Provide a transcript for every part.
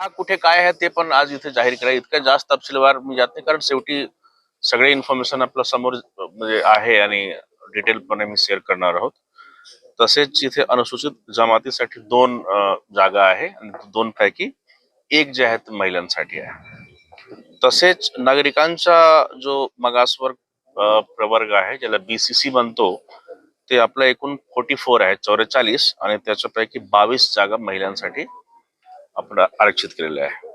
हा कुठे काय आहे ते पण आज इथे जाहीर करा इतकं जास्त तपशीलवार मी जात नाही. कारण शेवटी सगळे इन्फॉर्मेशन आपल्यासमोर म्हणजे आहे आणि डिटेलपणे मी शेअर करणार आहोत. तसेच इथे अनुसूचित जमातीसाठी दोन जागा आहे आणि दोन पैकी एक जे आहे महिलांसाठी आहे. तसेच नागरिकांचा जो मागासवर्ग प्रवर्ग आहे ज्याला बीसीसी म्हणतो ते आपलं एकूण फोर्टी फोर आहे चौवेचाळीस आणि त्याच्यापैकी बावीस जागा महिलांसाठी आपण आरक्षित केलेले आहे.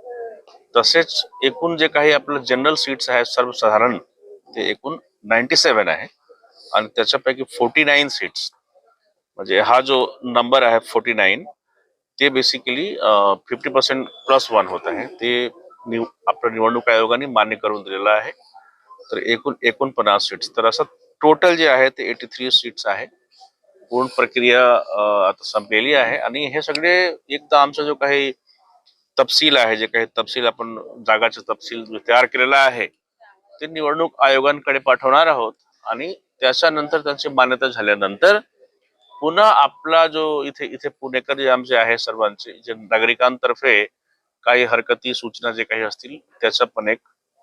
तसेच एकूण जे काही आपलं जनरल सीट्स आहेत सर्वसाधारण ते एकूण नाईन्टी सेवन आहे. आणि त्याच्यापैकी फोर्टी नाईन सीट्स म्हणजे हा जो नंबर आहे फोर्टी नाईन ते basically fifty percent plus one होत आहे. ते निव आपल्या निवडणूक आयोगाने मान्य करून दिलेलं आहे. तर एकूण एकोणपन्नास सीट्स तर असं टोटल जे आहे ते एटी थ्री सीट्स आहे. पूर्ण प्रक्रिया आता संपलेली आहे. आणि हे सगळे एकदा आमचा जो काही तपशील आहे जे काही तपशील आपण जागाचे तपशील तयार केलेला आहे ते निवडणूक आयोगांकडे पाठवणार आहोत. आणि त्याच्यानंतर त्यांची मान्यता झाल्यानंतर पुन्हा आपला जो इथे इथे पुणेकर जे आमचे आहे सर्वांचे जे नागरिकांतर्फे काही हरकती सूचना जे काही असतील त्याचा पण एक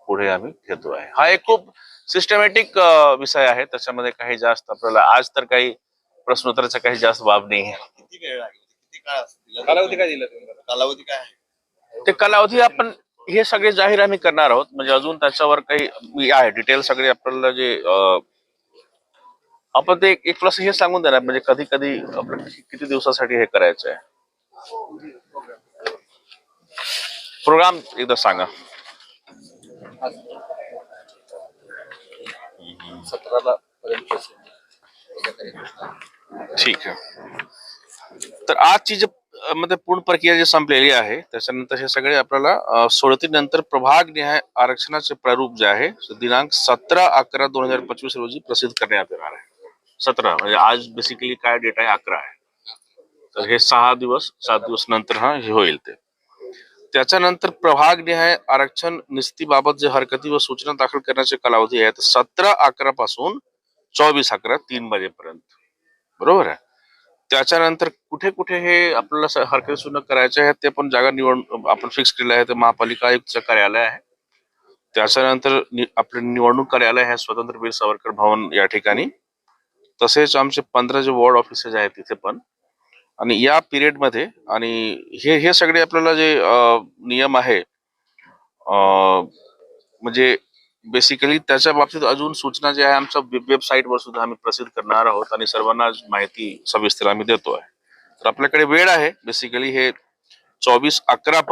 पुढे आम्ही घेतो आहे. हा एक खूप सिस्टमॅटिक विषय आहे. त्याच्यामध्ये काही जास्त आपल्याला आज तर काही प्रश्नोत्तराचा काही जास्त बाब नाही आहे कालावधी काय दिला कालावधी काय आहे? ते कालावधी आपण हे सगळे जाहीर आम्ही करणार आहोत. म्हणजे अजून त्याच्यावर काही आहे. डिटेल सगळे आपल्याला जे आपण ते एक प्लस हे सांगून देणार. म्हणजे कधी कधी किती दिवसासाठी हे करायचं आहे प्रोग्राम एकदा सांगा. सतराला ठीक आहे. तर आजची जे मध्ये पूर्ण प्रक्रिया जी संपलेली आहे त्याच्यानंतर हे सगळे आपल्याला सोडतीनंतर प्रभाग निहाय आरक्षणाचे प्रारूप जे आहे दिनांक सतरा अकरा दोन हजार पंचवीस रोजी प्रसिद्ध करण्यात येणार आहे. सतरा म्हणजे आज बेसिकली काय डेट आहे? अकरा आहे. तर हे सहा दिवस सात दिवस नंतर हा हे होईल ते. त्याच्यानंतर प्रभाग निहाय आरक्षण निस्तीबाबत जे हरकती व सूचना दाखल करण्याचे कालावधी आहे तर सतरा अकरा पासून चोवीस अकरा तीन वाजेपर्यंत. बरोबर आहे? त्याच्यानंतर कुठे कुठे हे आपल्याला स- हरकती करायचे आहेत ते पण जागा निवड आपण फिक्स केलं आहे ते महापालिका आयुक्तचं कार्यालय आहे. त्याच्यानंतर नि- आपले निवडणूक कार्यालय आहे स्वतंत्र वीर सावरकर भवन या ठिकाणी. तसेच आमचे पंधरा जे वॉर्ड ऑफिसेस आहेत तिथे पण. आणि या पिरियडमध्ये आणि हे हे सगळे आपल्याला जे नियम आहे म्हणजे बेसिकली त्याच्या बाबतीत अजून सूचना जे आहे आमच्या वेबसाईटवर सुद्धा आम्ही प्रसिद्ध करणार आहोत आणि सर्वांना माहिती सविस्तर आम्ही देतो आहे तर आपल्याकडे वेळ आहे. बेसिकली हे चोवीस अकरा पर्यंत